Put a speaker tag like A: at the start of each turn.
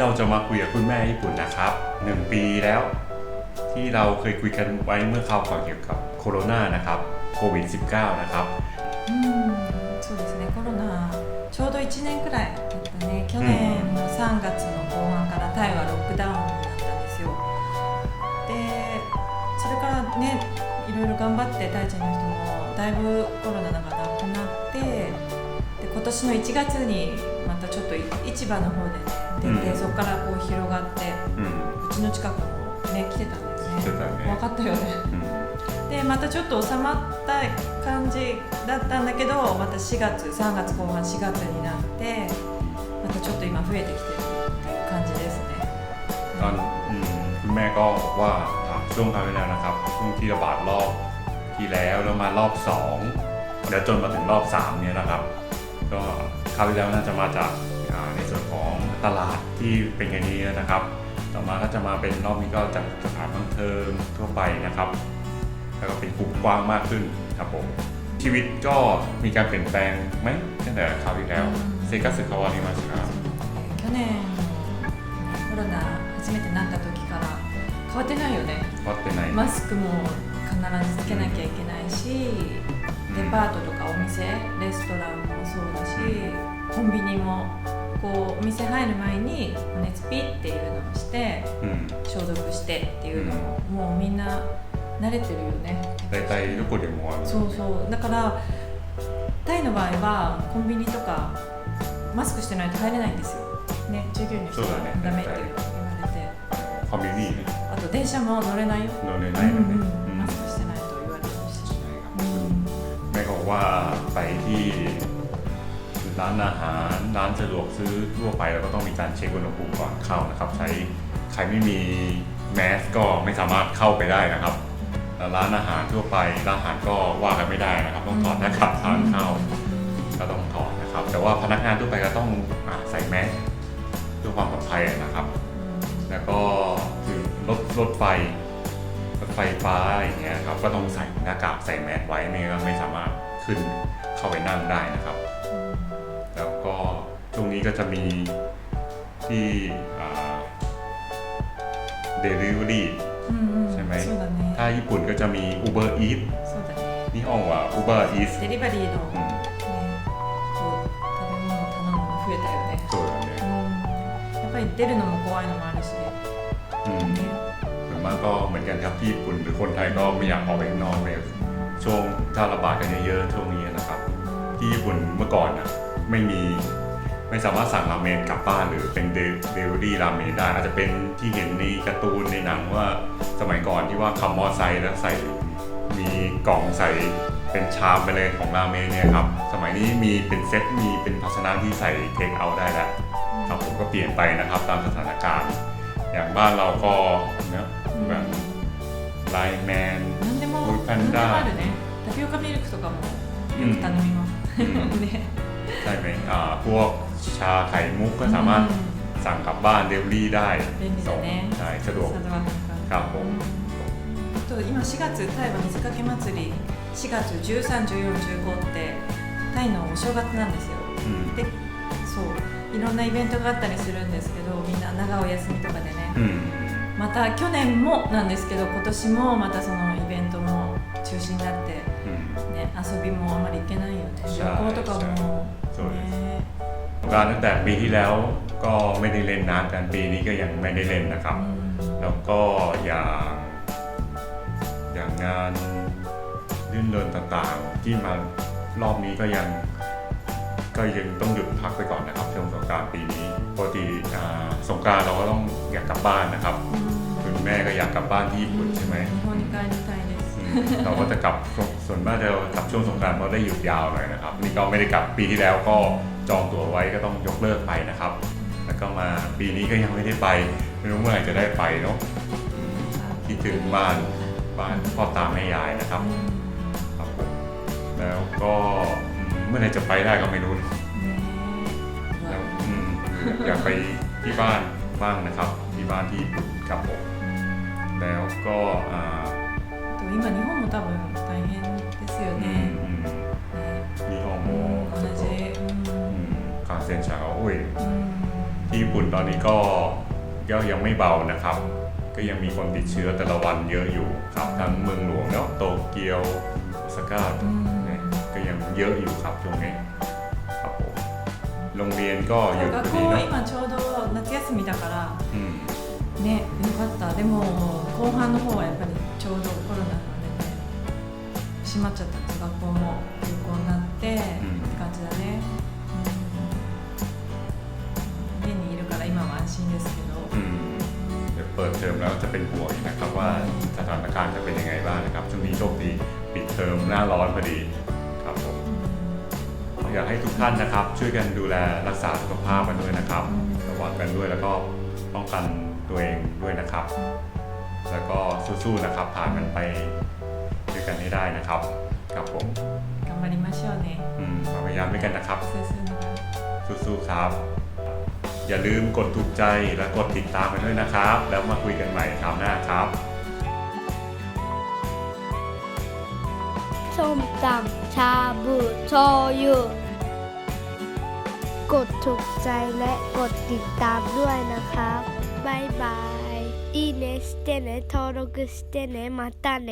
A: เราจะมาคุยกับคุณแม่ญี่ปุ่นนะครับหนึ่งปีแล้ว ที่เราเคยคุยกันไว้เมื่อคราวก่อนเกี่ยวกับโคโรนานะครับโควิด -19 นะครับ
B: うんそうですねコロナちょうど1年くらいだったね去年の3月の後半からタイはロックダウンになったんですよでそれからねいろいろ頑張ってタイ人の人もだいぶコロナがなくなってで今 年の1月にまたちょっと市場の方でね出て、
A: うん
B: そこからこう広がって
A: อืม
B: うちの近くもね来てたんだよね
A: 来てたね
B: 分かったよね
A: อืม
B: でまたちょっと収まった感じだったんだけどまた4月3月後半4月になってまたちょっと今増えてきてるっていう感じですね
A: ตอนอืมคุณแม่ก็บอกว่าอ่าช่วงคราวที่แล้วนะครับช่วงที่ระบาดรอบที่แล้วแล้วมารอบสองแล้วจนมาถึงรอบสามเนี่ยนะครับ ก็คราวที่แล้วน่าจะมาจากอ่าในส่วนของตลาดที่เป็นอย่างนี้นะครับ ต่อมาก็จะมาเป็นรอบนี้ก็จากสถานบันเทิงทั่วไปนะครับ แล้วก็เป็นกลุ่มกว้างมากขึ้นครับผมชีวิตก็มีการเปลี่ยนแปลงไหมตั้งแต่คราวที่แล้วเซกัสคาวานิมาสครับ
B: 去年コロナ初めてなった時から変わってないよね
A: เพราะเป็นไหน
B: マスクも必ずつけなきゃいけないし デパートとかお店レストランもそうだしコンビニもこうお店入る前に熱ピッっていうのをして
A: อืม
B: 消毒してっていうのも、もうみんな慣れてるよね。
A: 大体どこでもある。
B: そうそう。だからタイの場合はコンビニとかマスクしてないと入れないんですよ。ね従業員の人
A: そうだね。
B: ダメって言われて。
A: ファミリーね。
B: あと電車も乗れないよ。
A: 乗れないのね。
B: うんうん
A: ว่าไปที่ร้านอาหารร้านสะดวกซื้อทั่วไปแล้วก็ต้องมีการเช็คอุณหภูมิก่อนเข้านะครับ ใช้ใครไม่มีแมสก็ไม่สามารถเข้าไปได้นะครับแล้วร้านอาหารทั่วไปร้านอาหารก็ว่ากันไม่ได้นะครับ ต้องถอดหน้ากากทานเข้าก็ต้องถอดนะครับ แต่ว่าพนักงานทั่วไปก็ต้องอใส่แมสเพื่อความปลอดภัยนะครับ แล้วก็คือรถรถไฟรถไฟฟ้าอย่างเงี้ยครับก็ต้องใส่หน้ากากใส่แมสไว้ไม่งั้นก็ไม่สามารถขึ้นเข้าไปนั่งได้นะครับ แล้วก็ช่วงนี้ก็จะมีที่เดลิเวอรี่
B: うんうん
A: ใช่ไหม
B: そうだね
A: ถ้าญี่ปุ่นก็จะมี Uber Eats
B: そうだね
A: นี่ห้องว่า Uber Eats
B: デリバリーの、
A: う
B: ね
A: ん
B: こう食べ物頼むの増えたよね
A: そうだね
B: うんやっぱり出るのも怖いのもあるしね
A: อืมส่วนมากก็เหมือนกันครับที่ญี่ปุ่นหรือคนไทยก็ไม่อยากออกไปข้างนอกเลย ช่วงถ้าระบาดกันเยอะๆช่วงนี้นะครับ ที่ญี่ปุ่นเมื่อก่อนนะไม่มีไม่สามารถสั่งราเมนกลับบ้านหรือเป็นเดลิเวอรี่ราเมนได้อาจจะเป็นที่เห็นในการ์ตูนในหนังว่าสมัยก่อนที่ว่าขับมอไซค์แล้วใส่มีกล่องใส่เป็นชามไปเลยของราเมนเนี่ยครับสมัยนี้มีเป็นเซตมีเป็นภาชนะที่ใส่เทคเอาได้แล้วครับผมก็เปลี่ยนไปนะครับตามสถานการณ์ อย่างบ้านเราก็เนะแบบไลแมน
B: 何でも
A: こういうパンダ
B: 何でもあるねタピオカミルクとかもよく頼みます、ね
A: ใช่ไหมอ่าพวกชาไข่มุกก็สามารถสั่งกลับบ้านเดลิเวอรี่ได้
B: 便利
A: ส่
B: だ
A: ง
B: ね
A: ใช่สะดวก
B: 佐渡島か
A: ครับผม
B: あと今4月タイは水かけ祭り4月131415ってタイのお正月なんですよ
A: อืม
B: でそういろんなイベントがあったりするんですけどみんな長お休みとかでね
A: อืม
B: また去年もなんですけど今年もまたそのイベントも 中止になって
A: อืม
B: ね遊びもあまり行けないよね
A: ใช่
B: 旅行とかも
A: そうです
B: ね
A: การตั้งแต่ปีที่แล้วก็ไม่ได้เล่นน้ำกันปีนี้ก็ยังไม่ได้เล่นนะครับ
B: うん
A: แล้วก็อย่างอย่างงานลื่นเริงต่างๆ ที่มารอบนี้ก็ยังก็ยังต้องหยุดพักไปก่อนนะครับช่วงสงกรารปีนี้ปกติอ่าสงกรารเราก็ต้องอยากกลับบ้านนะครับ คุณแม่ก็อยากกลับบ้านที่ญี่ปุ่นใช่ไหม เราก็จะกลับส่วนมากจะกลับช่วงสงกรานต์เพราะได้หยุดยาวหน่อยนะครับนี่ก็ไม่ได้กลับปีที่แล้วก็จองตั๋วไว้ก็ต้องยกเลิกไปนะครับ แล้วก็มาปีนี้ก็ยังไม่ได้ไป ไม่รู้เมื่อไหร่จะได้ไปเนาะคิดถึงบ้านบ้านพ่อตาแม่ยายนะครับครับผมแล้วก็เมื่อไหร่จะไปได้ก็ไม่รู้แล้วอยากไปที่บ้านบ้างนะครับ ที่บ้านที่ญี่ปุ่นครับผมแล้วก็อ่า
B: あと今日本も多分大変ですよ
A: อื
B: ね
A: มอืม
B: ね
A: 日本も
B: 同じ
A: ちょっと
B: うん
A: うん感染者が多い
B: うん
A: ที่ ที่ญี่ปุ่นตอนนี้ก็ก็ยังไม่เบานะครับ ก็ยังมีคนติดเชื้อแต่ละวันเยอะอยู่ครับทั้งเมืองหลวงเนาะโตเกียวโอซาก้าเนี่ยก็ยังเยอะอยู่ครับช่วงนี้ครับผมโรงเรียนก็หยุด
B: 学
A: พอดี
B: 校
A: เนาะ
B: 今ちょうど夏休みだから
A: อืม
B: ねよかったでも後半の方はやっぱりちょうどコロナのあれで まっちゃった学校も休校になってって感じだね、うん、家にいるから今は安心ですけど、
A: うん、เดี๋ยวเปิดเทอมแล้วจะเป็นห่วงนะครับว่าสถานการณ์จะเป็นยังไงบ้างนะครับช่วงนี้โชคดีปิดเทอมหน้าร้อนพอดีครับผมอยากให้ทุกท่านนะครับ ช่วยกันดูแลรักษาสุขภาพกันด้วยนะครับระวังกันด้วยแล้วก็ป้องกันตัวเองด้วยนะครับ แล้วก็สู้ๆนะครับผ่านมันไป ด้วยกันให้ได้นะครับครับผม
B: 頑張りましょうね
A: อืมมาพยายามด้วยกันนะครับ
B: 先生の
A: สู้ๆครับ อย่าลืมกดถูกใจและกดติดตามกันด้วยนะครับ แล้วมาคุยกันใหม่คราวหน้าครับ
C: ส้มตำชาบูโชยุ กดถูกใจและกดติดตามด้วยนะครับ บ๊ายบาย いいねしてね登録してねまたね